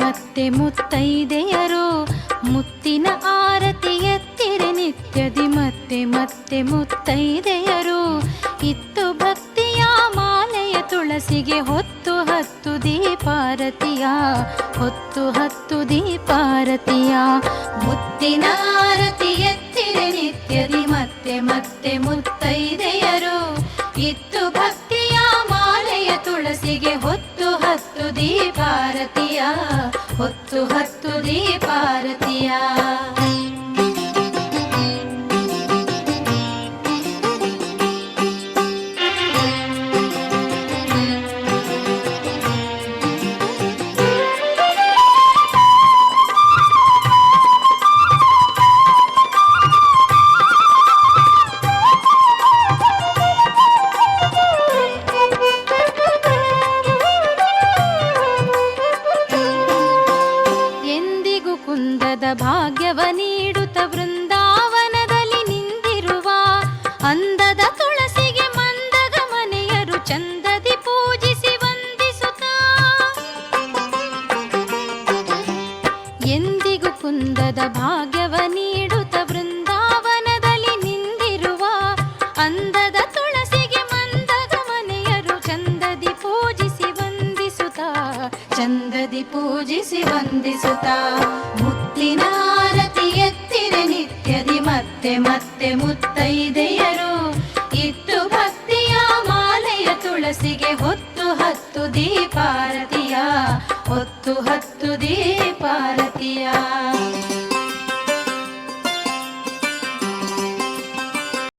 ಮತ್ತೆ ಮುತ್ತೈದೆಯರು, ಮುತ್ತಿನ ಆರತಿ ಎತ್ತಿರೆ ನಿತ್ಯದಿ ಮತ್ತೆ ಮತ್ತೆ ಮುತ್ತೈದೆಯರು. ಇತ್ತು ಭಕ್ತಿಯ ಮಾಲೆಯ ತುಳಸಿಗೆ ಹೊತ್ತು ಹತ್ತು ದೀಪಾರತಿಯ, ಹೊತ್ತು ಹತ್ತು ದೀಪಾರತಿಯ. ಮುತ್ತಿನ ಆರತಿ ಎತ್ತಿರೆ ನಿತ್ಯದಿ ಮತ್ತೆ ಮತ್ತೆ ಮುತ್ತೈದೆಯರು. ಇತ್ತು ಭಕ್ತಿ ಹತ್ತು ದೀಪಾರತಿಯ ಹೊತ್ತು ಹತ್ತು ದೀಪಾರತಿಯ ಭಾಗ್ಯವ ನೀಡುತ್ತ ವೃಂದಾವನದಲ್ಲಿ ನಿಂದಿರುವ ಅಂದದ ತುಳಸಿಗೆ ಮಂದಗ ಮನೆಯರು ಚಂದದಿ ಪೂಜಿಸಿ ವಂದಿಸುತ್ತ. ಎಂದಿಗೂ ಕುಂದದ ಭಾಗ್ಯವ ನೀಡುತ್ತ ವೃಂದಾವನದಲ್ಲಿ ನಿಂದಿರುವ ಅಂದದ ತುಳಸಿಗೆ ಮಂದಗ ಮನೆಯರು ಚಂದದಿ ಪೂಜಿಸಿ ವಂದಿಸುತ್ತ. ಚಂದದಿ ಪೂಜಿಸಿ ವಂದಿಸುತ್ತಾ. ಮುತ್ತಿನ ಆರತಿ ಎತ್ತಿರೆ ನಿತ್ಯದಿ ಮತ್ತೆ ಮತ್ತೆ ಮುತ್ತೈದೆಯರು. ಇತ್ತು ಭಕ್ತಿಯ ಮಾಲೆಯ ತುಳಸಿಗೆ ಹೊತ್ತು ಹತ್ತು ದೀಪಾರತಿಯ. ಹೊತ್ತು ಹತ್ತು ದೀಪಾರತಿಯ